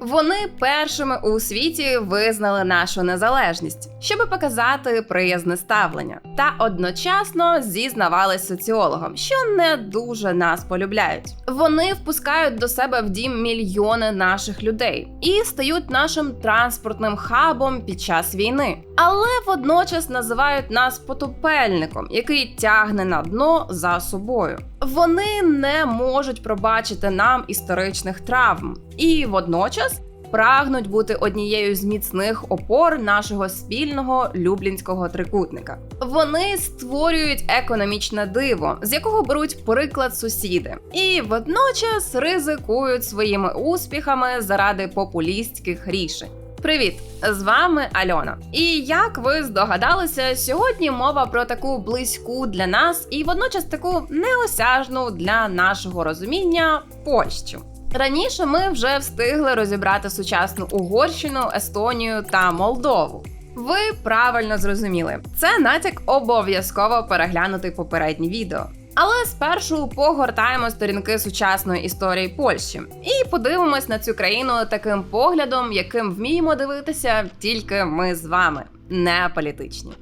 Вони першими у світі визнали нашу незалежність, щоб показати приязне ставлення, та одночасно зізнавались соціологам, що не дуже нас полюбляють. Вони впускають до себе в дім мільйони наших людей і стають нашим транспортним хабом під час війни, але водночас називають нас потопельником, який тягне на дно за собою. Вони не можуть пробачити нам історичних травм і водночас прагнуть бути однією з міцних опор нашого спільного люблінського трикутника. Вони створюють економічне диво, з якого беруть приклад сусіди, і водночас ризикують своїми успіхами заради популістських рішень. Привіт, з вами Альона. І як ви здогадалися, сьогодні мова про таку близьку для нас і водночас таку неосяжну для нашого розуміння Польщу. Раніше ми вже встигли розібрати сучасну Угорщину, Естонію та Молдову. Ви правильно зрозуміли, це натяк обов'язково переглянути попереднє відео. Але спершу погортаємо сторінки сучасної історії Польщі і подивимось на цю країну таким поглядом, яким вміємо дивитися тільки ми з вами, не політичні.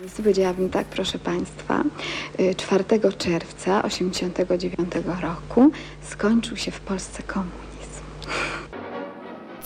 Więc Powiedziałabym tak, proszę Państwa, 4 czerwca 1989 roku skończył się w Polsce komunizm.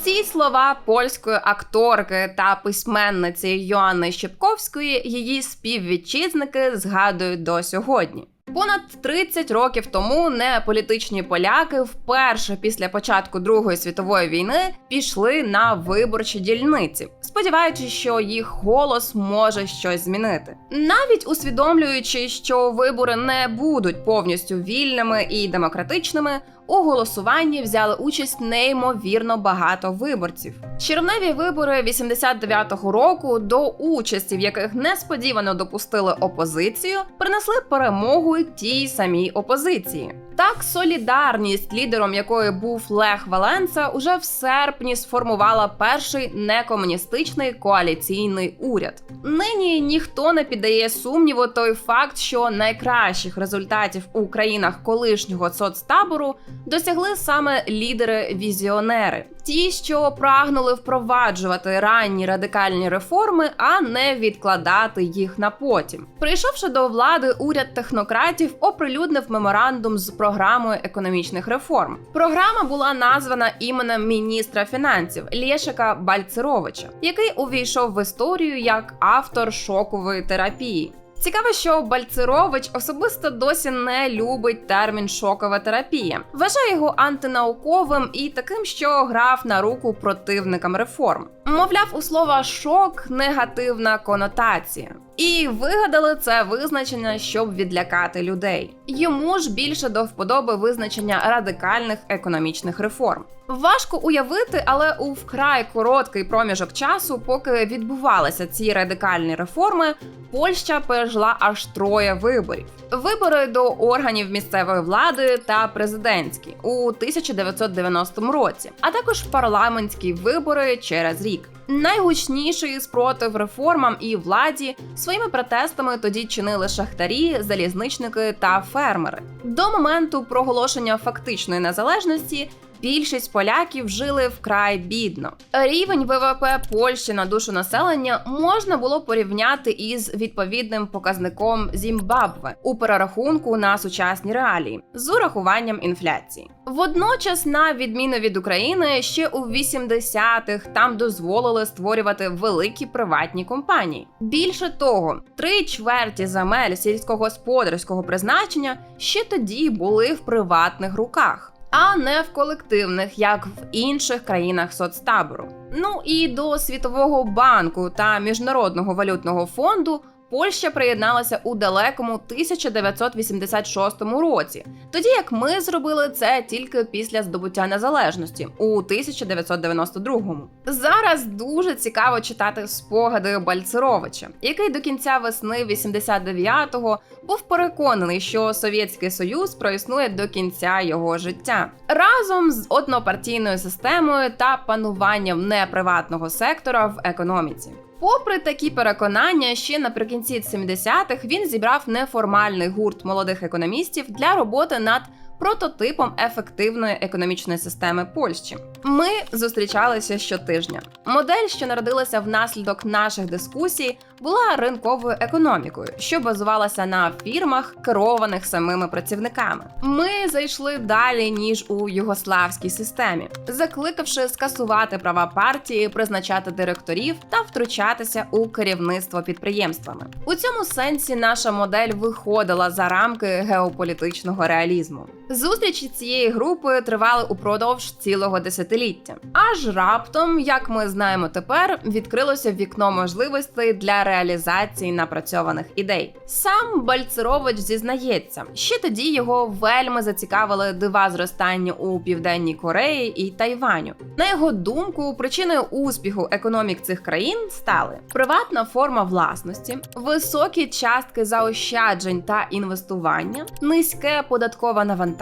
Ці слова польської акторки та письменниці Йоанни Щепковської її співвітчизники згадують до сьогодні. Понад 30 років тому неполітичні поляки вперше після початку Другої світової війни пішли на виборчі дільниці, сподіваючись, що їх голос може щось змінити, навіть усвідомлюючи, що вибори не будуть повністю вільними і демократичними. У голосуванні взяли участь неймовірно багато виборців. Червневі вибори 89-го року, до участі в яких несподівано допустили опозицію, принесли перемогу тій самій опозиції. Так, солідарність, лідером якої був Лех Валенца, уже в серпні сформувала перший некомуністичний коаліційний уряд. Нині ніхто не піддає сумніву той факт, що найкращих результатів у країнах колишнього соцтабору досягли саме лідери-візіонери, ті, що прагнули впроваджувати ранні радикальні реформи, а не відкладати їх на потім. Прийшовши до влади, уряд технократів оприлюднив меморандум з програмою економічних реформ. Програма була названа іменем міністра фінансів Лєшика Бальцеровича, який увійшов в історію як автор шокової терапії. Цікаво, що Бальцерович особисто досі не любить термін шокова терапія, вважає його антинауковим і таким, що грав на руку противникам реформ. Мовляв, у слова шок негативна конотація. І вигадали це визначення, щоб відлякати людей. Йому ж більше до вподоби визначення радикальних економічних реформ. Важко уявити, але у вкрай короткий проміжок часу, поки відбувалися ці радикальні реформи, Польща пережила аж троє виборів: вибори до органів місцевої влади та президентські у 1990 році, а також парламентські вибори через рік. Найгучніший спротив реформам і владі своїми протестами тоді чинили шахтарі, залізничники та фермери. До моменту проголошення фактичної незалежності. Більшість поляків жили вкрай бідно. Рівень ВВП Польщі на душу населення можна було порівняти із відповідним показником Зімбабве у перерахунку на сучасні реалії з урахуванням інфляції. Водночас, на відміну від України, ще у 80-х там дозволили створювати великі приватні компанії. Більше того, три чверті земель сільськогосподарського призначення ще тоді були в приватних руках а не в колективних, як в інших країнах соцтабору. Ну і до Світового банку та Міжнародного валютного фонду. Польща приєдналася у далекому 1986 році, тоді як ми зробили це тільки після здобуття незалежності у 1992-му. Зараз дуже цікаво читати спогади Бальцеровича, який до кінця весни 89-го був переконаний, що Совєтський Союз проіснує до кінця його життя разом з однопартійною системою та пануванням неприватного сектора в економіці. Попри такі переконання, ще наприкінці 70-х він зібрав неформальний гурт молодих економістів для роботи над прототипом ефективної економічної системи Польщі. Ми зустрічалися щотижня. Модель, що народилася внаслідок наших дискусій, була ринковою економікою, що базувалася на фірмах, керованих самими працівниками. Ми зайшли далі ніж у югославській системі, закликавши скасувати права партії, призначати директорів та втручатися у керівництво підприємствами. У цьому сенсі наша модель виходила за рамки геополітичного реалізму. Зустрічі цієї групи тривали упродовж цілого десятиліття. Аж раптом, як ми знаємо тепер, відкрилося вікно можливостей для реалізації напрацьованих ідей. Сам Бальцерович зізнається, ще тоді його вельми зацікавили дива зростання у південній Кореї і Тайваню. На його думку, причиною успіху економік цих країн стали приватна форма власності, високі частки заощаджень та інвестування, низьке податкове навантаження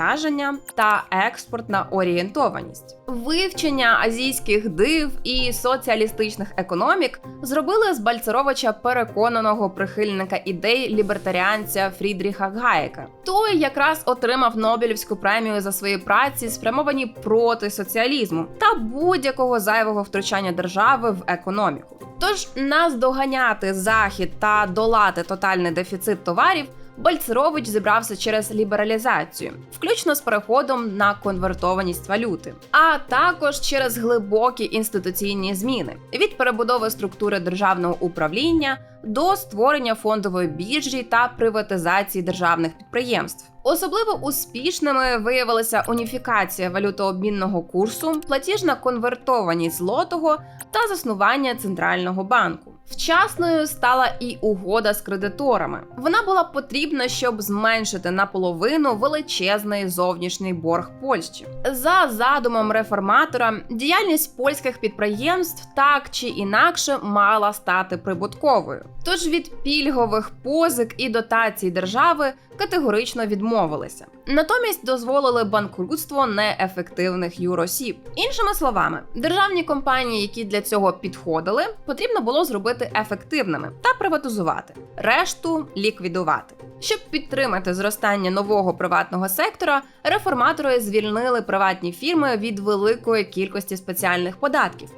та експортна орієнтованість. Вивчення азійських див і соціалістичних економік зробили з Бальцеровича переконаного прихильника ідей лібертаріанця Фрідріха Гаєка. Той якраз отримав Нобелівську премію за свої праці, спрямовані проти соціалізму та будь-якого зайвого втручання держави в економіку. Тож наздоганяти захід та долати тотальний дефіцит товарів. Бальцерович зібрався через лібералізацію, включно з переходом на конвертованість валюти, а також через глибокі інституційні зміни від перебудови структури державного управління до створення фондової біржі та приватизації державних підприємств. Особливо успішними виявилася уніфікація валютообмінного курсу, платіжна конвертованість злотого та заснування центрального банку. Вчасною стала і угода з кредиторами. Вона була потрібна, щоб зменшити наполовину величезний зовнішній борг Польщі. За задумом реформатора, діяльність польських підприємств так чи інакше мала стати прибутковою. Тож від пільгових позик і дотацій держави категорично відмовилися. Натомість дозволили банкрутство неефективних юросіб. Іншими словами, державні компанії, які для цього підходили, потрібно було зробити ефективними та приватизувати, решту ліквідувати. Щоб підтримати зростання нового приватного сектора, реформатори звільнили приватні фірми від великої кількості спеціальних податків.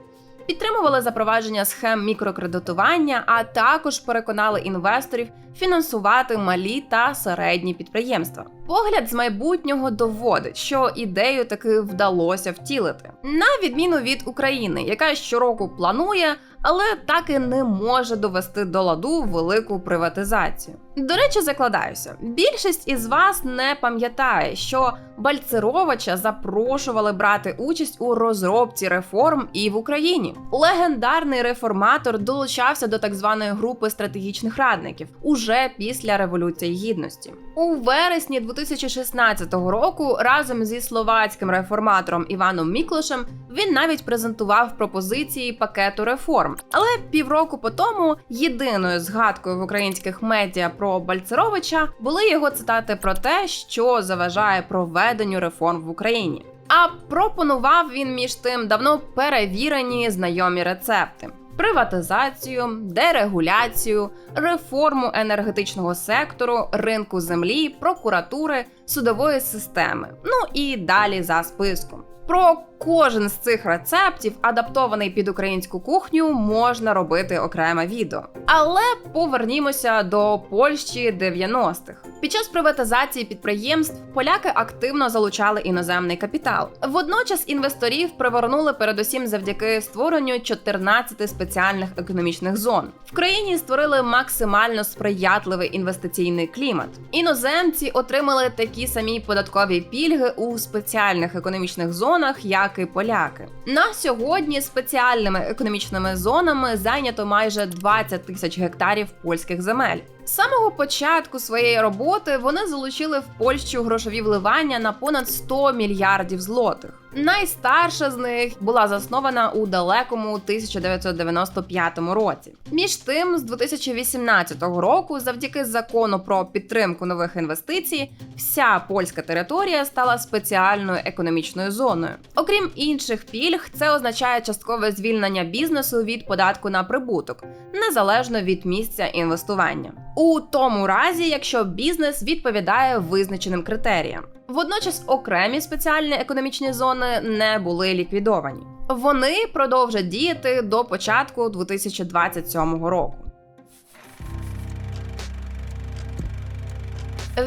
Підтримували запровадження схем мікрокредитування, а також переконали інвесторів фінансувати малі та середні підприємства. Погляд з майбутнього доводить, що ідею таки вдалося втілити, на відміну від України, яка щороку планує, але так і не може довести до ладу велику приватизацію. До речі, закладаюся, більшість із вас не пам'ятає, що Бальцеровича запрошували брати участь у розробці реформ і в Україні. Легендарний реформатор долучався до так званої групи стратегічних радників уже після революції гідності. У вересні 2016 року разом зі словацьким реформатором Іваном Міклошем він навіть презентував пропозиції пакету реформ. Але півроку по тому єдиною згадкою в українських медіа про Бальцеровича були його цитати про те, що заважає проведенню реформ в Україні. А пропонував він між тим давно перевірені знайомі рецепти. Приватизацію, дерегуляцію, реформу енергетичного сектору, ринку землі, прокуратури, судової системи. Ну і далі за списком. Про кожен з цих рецептів, адаптований під українську кухню, можна робити окреме відео. Але повернімося до Польщі 90-х. Під час приватизації підприємств поляки активно залучали іноземний капітал. Водночас інвесторів привернули передусім завдяки створенню 14 спеціальних економічних зон. В країні створили максимально сприятливий інвестиційний клімат. Іноземці отримали такі самі податкові пільги у спеціальних економічних зонах, як і поляки. На сьогодні спеціальними економічними зонами зайнято майже 20 тисяч гектарів польських земель. З самого початку своєї роботи вони залучили в Польщу грошові вливання на понад 100 мільярдів злотих. Найстарша з них була заснована у далекому 1995 році. Між тим, з 2018 року, завдяки закону про підтримку нових інвестицій, вся польська територія стала спеціальною економічною зоною. Окрім інших пільг, це означає часткове звільнення бізнесу від податку на прибуток, незалежно від місця інвестування. У тому разі, якщо бізнес відповідає визначеним критеріям. Водночас окремі спеціальні економічні зони не були ліквідовані. Вони продовжать діяти до початку 2027 року.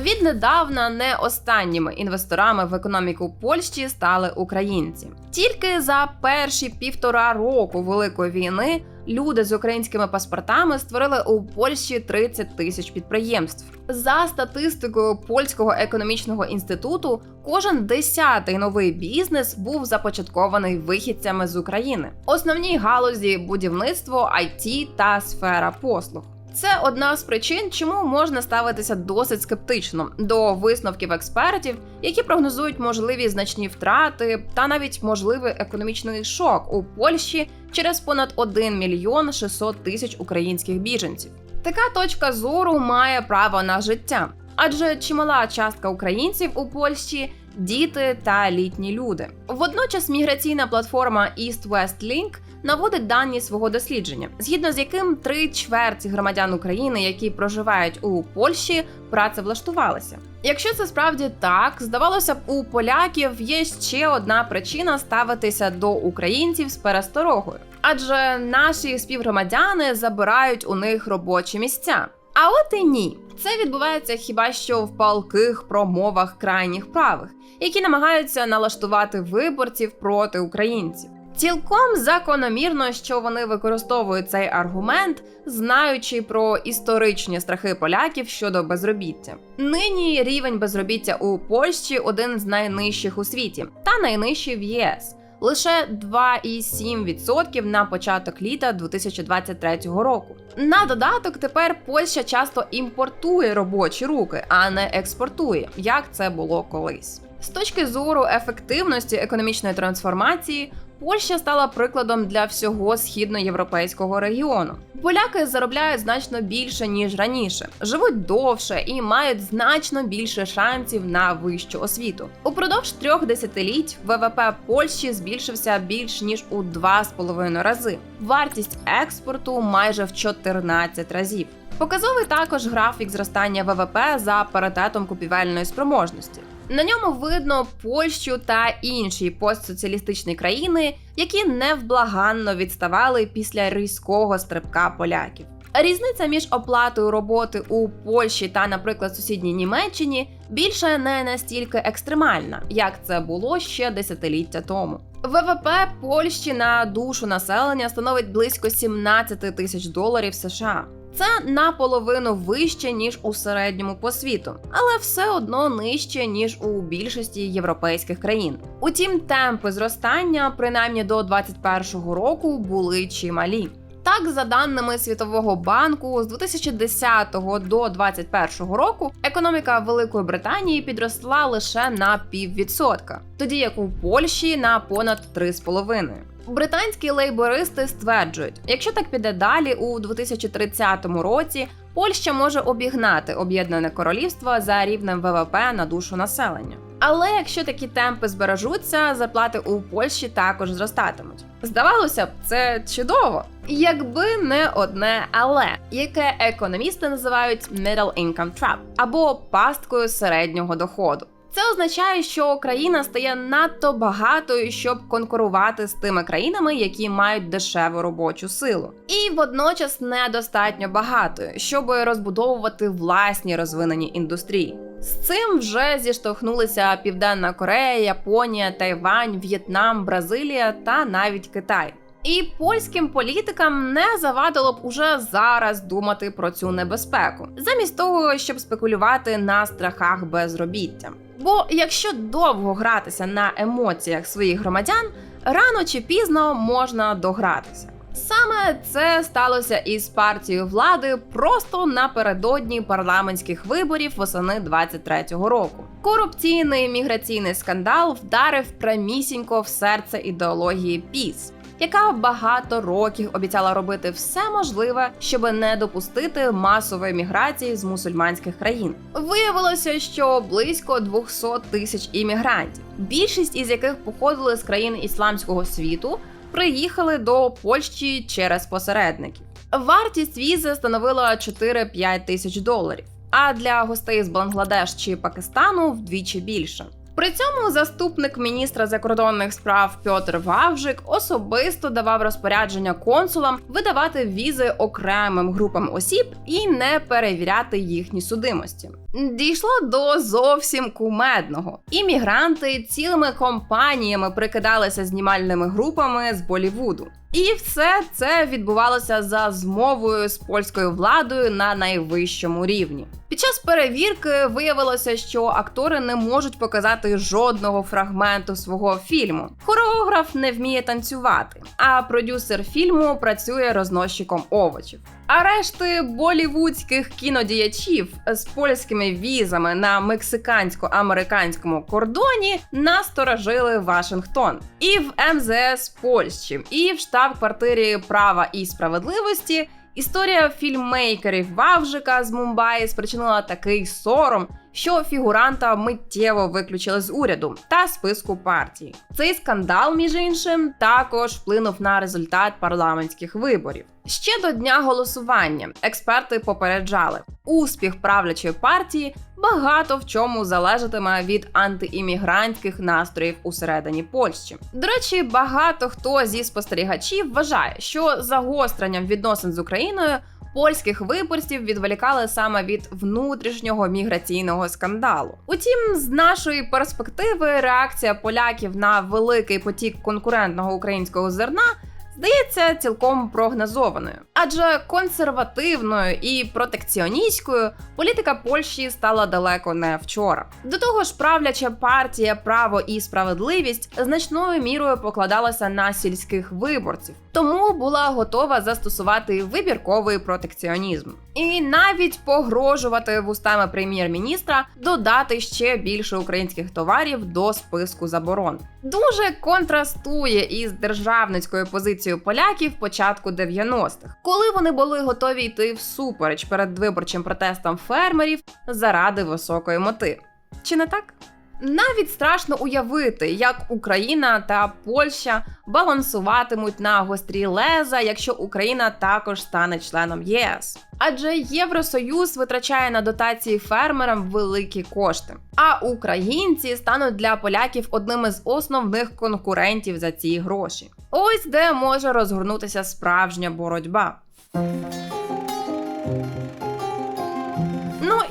Віднедавна не останніми інвесторами в економіку Польщі стали українці. Тільки за перші півтора року Великої війни люди з українськими паспортами створили у Польщі 30 тисяч підприємств. За статистикою польського економічного інституту, кожен десятий новий бізнес був започаткований вихідцями з України. Основні галузі будівництво, IT та сфера послуг. Це одна з причин, чому можна ставитися досить скептично до висновків експертів, які прогнозують можливі значні втрати та навіть можливий економічний шок у Польщі через понад 1 мільйон 600 тисяч українських біженців. Така точка зору має право на життя, адже чимала частка українців у Польщі діти та літні люди. Водночас міграційна платформа East West Link наводить дані свого дослідження, згідно з яким три чверті громадян України, які проживають у Польщі, працевлаштувалися. Якщо це справді так, здавалося б, у поляків є ще одна причина ставитися до українців з пересторогою, адже наші співгромадяни забирають у них робочі місця. А от і ні, це відбувається хіба що в палких промовах крайніх правих, які намагаються налаштувати виборців проти українців. Цілком закономірно, що вони використовують цей аргумент, знаючи про історичні страхи поляків щодо безробіття. Нині рівень безробіття у Польщі один з найнижчих у світі та найнижчий в ЄС. Лише 2,7% на початок літа 2023 року. На додаток тепер Польща часто імпортує робочі руки, а не експортує, як це було колись. З точки зору ефективності економічної трансформації, Польща стала прикладом для всього східноєвропейського регіону. Поляки заробляють значно більше ніж раніше, живуть довше і мають значно більше шансів на вищу освіту. Упродовж трьох десятиліть ВВП Польщі збільшився більш ніж у 2,5 рази. Вартість експорту майже в 14 разів. Показовий також графік зростання ВВП за паритетом купівельної спроможності. На ньому видно Польщу та інші постсоціалістичні країни, які невблаганно відставали після різкого стрибка поляків. Різниця між оплатою роботи у Польщі та, наприклад, сусідній Німеччині більше не настільки екстремальна, як це було ще десятиліття тому. ВВП Польщі на душу населення становить близько 17 тисяч доларів США. Це наполовину вище ніж у середньому по світу, але все одно нижче ніж у більшості європейських країн. Утім, темпи зростання, принаймні до 2021 року, були чималі. Так, за даними Світового банку, з 2010 до 2021 року економіка Великої Британії підросла лише на піввідсотка, тоді як у Польщі на понад 3,5%. Британські лейбористи стверджують, якщо так піде далі, у 2030 році Польща може обігнати об'єднане королівство за рівнем ВВП на душу населення. Але якщо такі темпи збережуться, зарплати у Польщі також зростатимуть. Здавалося б, це чудово, якби не одне але, яке економісти називають middle income trap або пасткою середнього доходу. Це означає, що країна стає надто багатою, щоб конкурувати з тими країнами, які мають дешеву робочу силу, і водночас недостатньо багатою, щоб розбудовувати власні розвинені індустрії. З цим вже зіштовхнулися Південна Корея, Японія, Тайвань, В'єтнам, Бразилія та навіть Китай. І польським політикам не завадило б уже зараз думати про цю небезпеку, замість того, щоб спекулювати на страхах безробіття. Бо якщо довго гратися на емоціях своїх громадян, рано чи пізно можна догратися. Саме це сталося із партією влади просто напередодні парламентських виборів восени 23-го року. Корупційний міграційний скандал вдарив прямісінько в серце ідеології ПІС. Яка багато років обіцяла робити все можливе, щоб не допустити масової міграції з мусульманських країн. Виявилося, що близько 200 тисяч іммігрантів, більшість із яких походили з країн ісламського світу, приїхали до Польщі через посередників. Вартість візи становила 4-5 тисяч доларів, а для гостей з Бангладеш чи Пакистану вдвічі більше. При цьому заступник міністра закордонних справ Пьотр Вавжик особисто давав розпорядження консулам видавати візи окремим групам осіб і не перевіряти їхні судимості. Дійшло до зовсім кумедного. Іммігранти цілими компаніями прикидалися знімальними групами з Болівуду. І все це відбувалося за змовою з польською владою на найвищому рівні. Під час перевірки виявилося, що актори не можуть показати жодного фрагменту свого фільму. Хореограф не вміє танцювати, а продюсер фільму працює розносчиком овочів. А решти болівудських кінодіячів з польськими візами на мексикансько-американському кордоні насторожили Вашингтон і в МЗС Польщі, і в штаб-квартирі права і справедливості. Історія фільммейкерів Вавжика з Мумбаї спричинила такий сором, що фігуранта миттєво виключили з уряду та списку партії. Цей скандал, між іншим, також вплинув на результат парламентських виборів. Ще до дня голосування експерти попереджали, успіх правлячої партії багато в чому залежатиме від антиіммігрантських настроїв усередині Польщі. До речі, багато хто зі спостерігачів вважає, що загостренням відносин з Україною польських виборців відволікали саме від внутрішнього міграційного скандалу. Утім, з нашої перспективи, реакція поляків на великий потік конкурентного українського зерна. Здається цілком прогнозованою, адже консервативною і протекціоністською політика Польщі стала далеко не вчора. До того ж, правляча партія Право і справедливість значною мірою покладалася на сільських виборців, тому була готова застосувати вибірковий протекціонізм і навіть погрожувати вустами прем'єр-міністра додати ще більше українських товарів до списку заборон. Дуже контрастує із державницькою позицією поляків початку 90-х, коли вони були готові йти всупереч перед виборчим протестом фермерів заради високої мети. Чи не так? Навіть страшно уявити, як Україна та Польща балансуватимуть на гострі леза, якщо Україна також стане членом ЄС. Адже Євросоюз витрачає на дотації фермерам великі кошти. А українці стануть для поляків одними з основних конкурентів за ці гроші. Ось де може розгорнутися справжня боротьба.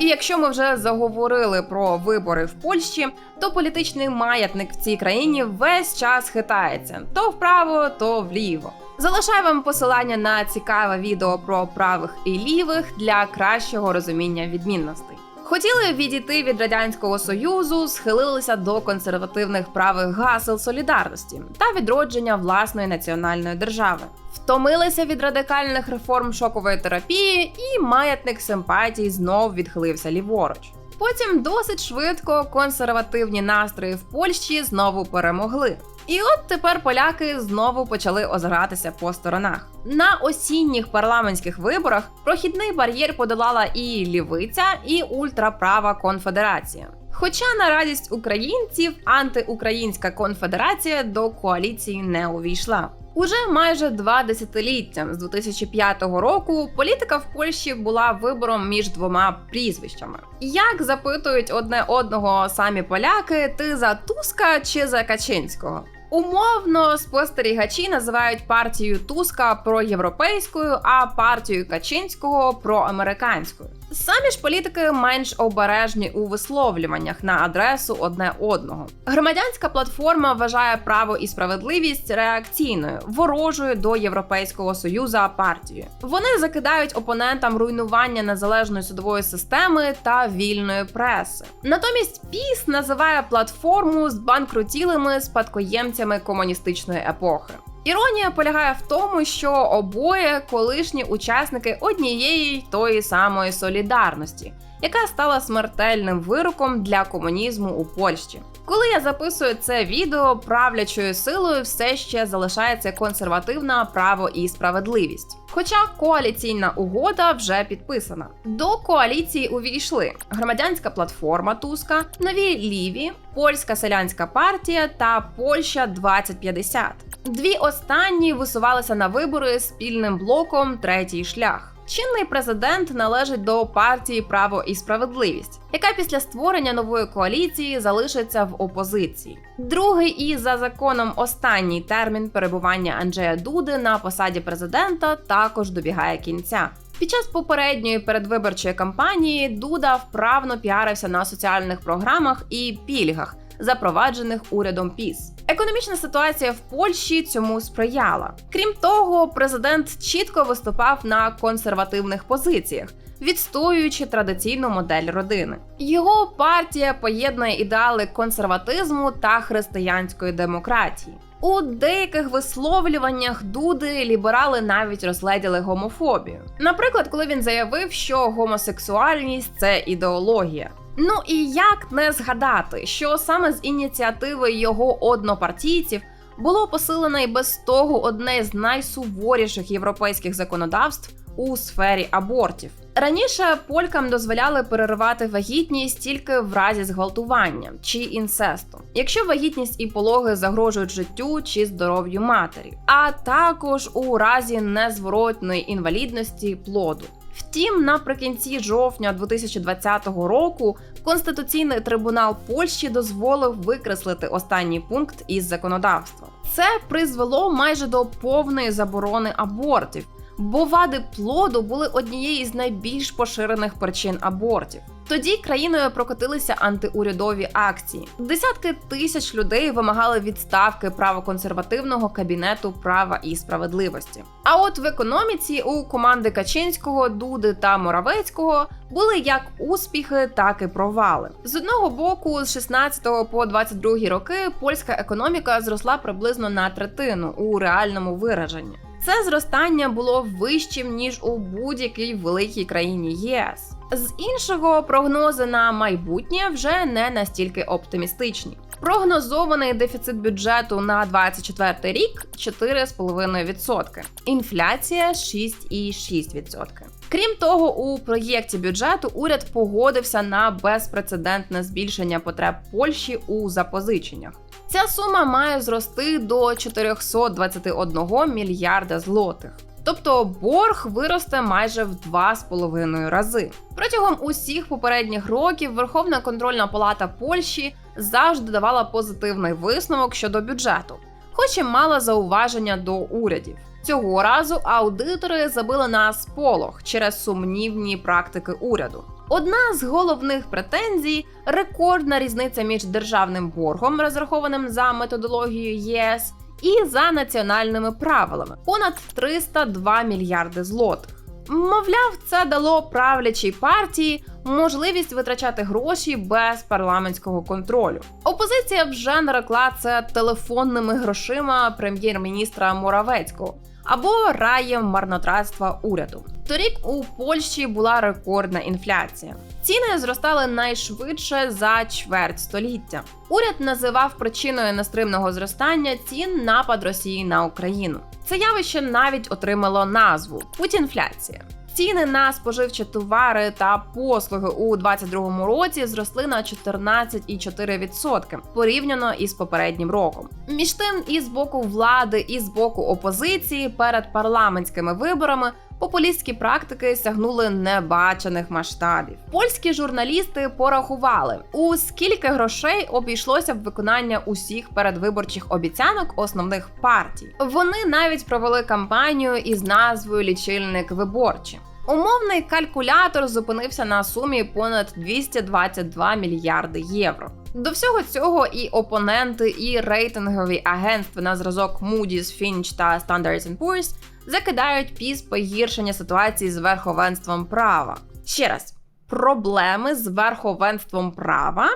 І якщо ми вже заговорили про вибори в Польщі, то політичний маятник в цій країні весь час хитається то вправо, то вліво. Залишаю вам посилання на цікаве відео про правих і лівих для кращого розуміння відмінностей. Хотіли відійти від радянського союзу, схилилися до консервативних правих гасел солідарності та відродження власної національної держави. Втомилися від радикальних реформ шокової терапії, і маятник симпатій знов відхилився ліворуч. Потім досить швидко консервативні настрої в Польщі знову перемогли. І от тепер поляки знову почали озиратися по сторонах. На осінніх парламентських виборах прохідний бар'єр подолала і лівиця, і ультраправа конфедерація. Хоча на радість українців антиукраїнська конфедерація до коаліції не увійшла. Уже майже два десятиліття з 2005 року політика в Польщі була вибором між двома прізвищами. Як запитують одне одного самі поляки, ти за Туска чи за Качинського? Умовно спостерігачі називають партію Туска проєвропейською, а партію Качинського проамериканською. Самі ж політики менш обережні у висловлюваннях на адресу одне одного. Громадянська платформа вважає право і справедливість реакційною, ворожою до Європейського союзу партією. Вони закидають опонентам руйнування незалежної судової системи та вільної преси. Натомість Піс називає платформу збанкрутілими спадкоємцями комуністичної епохи. Іронія полягає в тому, що обоє колишні учасники однієї тої самої солідарності, яка стала смертельним вироком для комунізму у Польщі. Коли я записую це відео, правлячою силою все ще залишається консервативна право і справедливість. Хоча коаліційна угода вже підписана. До коаліції увійшли громадянська платформа Туска, нові ліві, польська селянська партія та Польща 2050. Дві останні висувалися на вибори спільним блоком Третій шлях. Чинний президент належить до партії Право і справедливість, яка після створення нової коаліції залишиться в опозиції. Другий і за законом останній термін перебування Анджея Дуди на посаді президента також добігає кінця. Під час попередньої передвиборчої кампанії Дуда вправно піарився на соціальних програмах і пільгах, запроваджених урядом ПІС. Економічна ситуація в Польщі цьому сприяла. Крім того, президент чітко виступав на консервативних позиціях. Відстоюючи традиційну модель родини, його партія поєднує ідеали консерватизму та християнської демократії. У деяких висловлюваннях Дуди ліберали навіть розгледіли гомофобію. Наприклад, коли він заявив, що гомосексуальність це ідеологія. Ну і як не згадати, що саме з ініціативи його однопартійців було посилено і без того одне з найсуворіших європейських законодавств у сфері абортів. Раніше полькам дозволяли переривати вагітність тільки в разі зґвалтування чи інцесту, якщо вагітність і пологи загрожують життю чи здоров'ю матері, а також у разі незворотної інвалідності плоду. Втім, наприкінці жовтня 2020 року Конституційний трибунал Польщі дозволив викреслити останній пункт із законодавства. Це призвело майже до повної заборони абортів, бо вади плоду були однією з найбільш поширених причин абортів. Тоді країною прокотилися антиурядові акції. Десятки тисяч людей вимагали відставки правоконсервативного кабінету права і справедливості. А от в економіці у команди Качинського, Дуди та Моравецького були як успіхи, так і провали. З одного боку, з 16 по 22 роки польська економіка зросла приблизно на третину у реальному вираженні. Це зростання було вищим ніж у будь-якій великій країні ЄС. З іншого, прогнози на майбутнє вже не настільки оптимістичні. Прогнозований дефіцит бюджету на 24 рік 4,5%. Інфляція 6,6%. Крім того, у проєкті бюджету уряд погодився на безпрецедентне збільшення потреб Польщі у запозиченнях. Ця сума має зрости до 421 мільярда злотих. Тобто борг виросте майже в 2,5 рази. Протягом усіх попередніх років Верховна контрольна палата Польщі завжди давала позитивний висновок щодо бюджету, хоч і мала зауваження до урядів. Цього разу аудитори забили на сполох через сумнівні практики уряду. Одна з головних претензій рекордна різниця між державним боргом, розрахованим за методологією ЄС, і за національними правилами понад 302 мільярди злотих. Мовляв, це дало правлячій партії можливість витрачати гроші без парламентського контролю. Опозиція вже нарекла це телефонними грошима прем'єр-міністра Моравецького або раєм марнотратства уряду. Торік у Польщі була рекордна інфляція. Ціни зростали найшвидше за чверть століття. Уряд називав причиною нестримного зростання цін напад Росії на Україну. Це явище навіть отримало назву Путінфляція. Ціни на споживчі товари та послуги у 2022 році зросли на 14,4% порівняно із попереднім роком. Між тим, і з боку влади, і з боку опозиції перед парламентськими виборами популістські практики сягнули небачених масштабів. Польські журналісти порахували, у скільки грошей обійшлося б виконання усіх передвиборчих обіцянок основних партій. Вони навіть провели кампанію із назвою Лічильник виборчі. Умовний калькулятор зупинився на сумі понад 222 мільярди євро. До всього цього і опоненти, і рейтингові агентства на зразок Moody's, Finch та Standard Poor's закидають піс погіршення ситуації з верховенством права. Ще раз, проблеми з верховенством права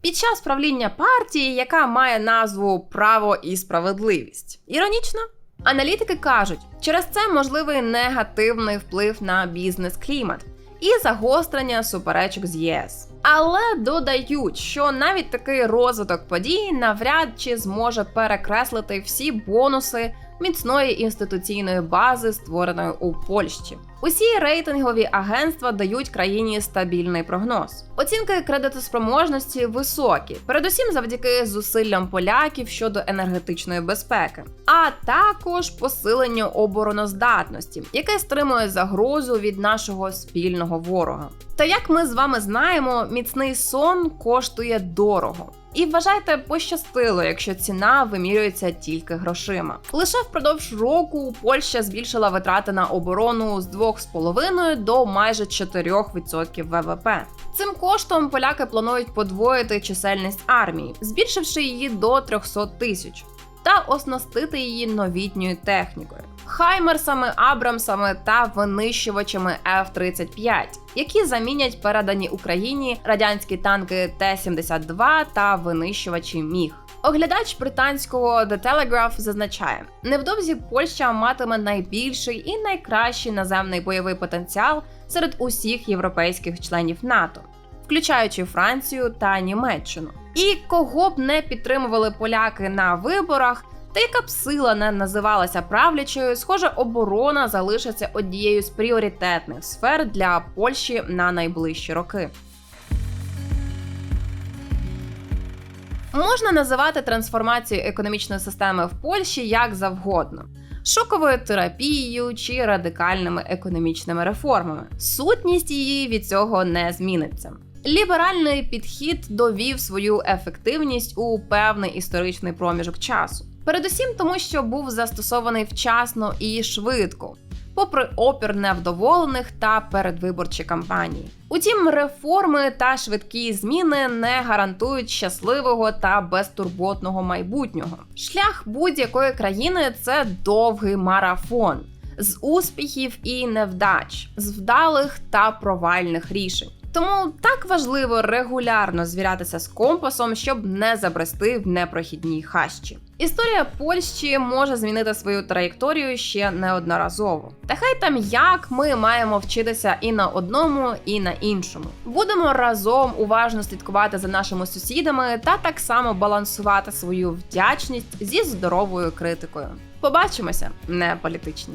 під час правління партії, яка має назву Право і справедливість. Іронічно? Аналітики кажуть, через це можливий негативний вплив на бізнес-клімат і загострення суперечок з ЄС. Але додають, що навіть такий розвиток подій навряд чи зможе перекреслити всі бонуси міцної інституційної бази, створеної у Польщі. Усі рейтингові агентства дають країні стабільний прогноз. Оцінки кредитоспроможності високі, передусім завдяки зусиллям поляків щодо енергетичної безпеки, а також посиленню обороноздатності, яке стримує загрозу від нашого спільного ворога. Та як ми з вами знаємо, міцний сон коштує дорого. І вважайте, пощастило, якщо ціна вимірюється тільки грошима. Лише впродовж року Польща збільшила витрати на оборону з 2,5 до майже 4% ВВП. Цим коштом поляки планують подвоїти чисельність армії, збільшивши її до 300 тисяч, та оснастити її новітньою технікою. Хаймерсами, Абрамсами та винищувачами F-35, які замінять передані Україні радянські танки Т-72 та винищувачі Міг. Оглядач британського The Telegraph зазначає: невдовзі Польща матиме найбільший і найкращий наземний бойовий потенціал серед усіх європейських членів НАТО, включаючи Францію та Німеччину. І кого б не підтримували поляки на виборах. Та яка б сила не називалася правлячою, схоже, оборона залишиться однією з пріоритетних сфер для Польщі на найближчі роки. Можна називати трансформацію економічної системи в Польщі як завгодно. Шоковою терапією чи радикальними економічними реформами. Сутність її від цього не зміниться. Ліберальний підхід довів свою ефективність у певний історичний проміжок часу. Передусім тому, що був застосований вчасно і швидко, попри опір невдоволених та передвиборчі кампанії. Утім, реформи та швидкі зміни не гарантують щасливого та безтурботного майбутнього. Шлях будь-якої країни це довгий марафон з успіхів і невдач, з вдалих та провальних рішень. Тому так важливо регулярно звірятися з компасом, щоб не забрести в непрохідній хащі. Історія Польщі може змінити свою траєкторію ще неодноразово. Та хай там як ми маємо вчитися і на одному, і на іншому. Будемо разом уважно слідкувати за нашими сусідами та так само балансувати свою вдячність зі здоровою критикою. Побачимося, не політичні.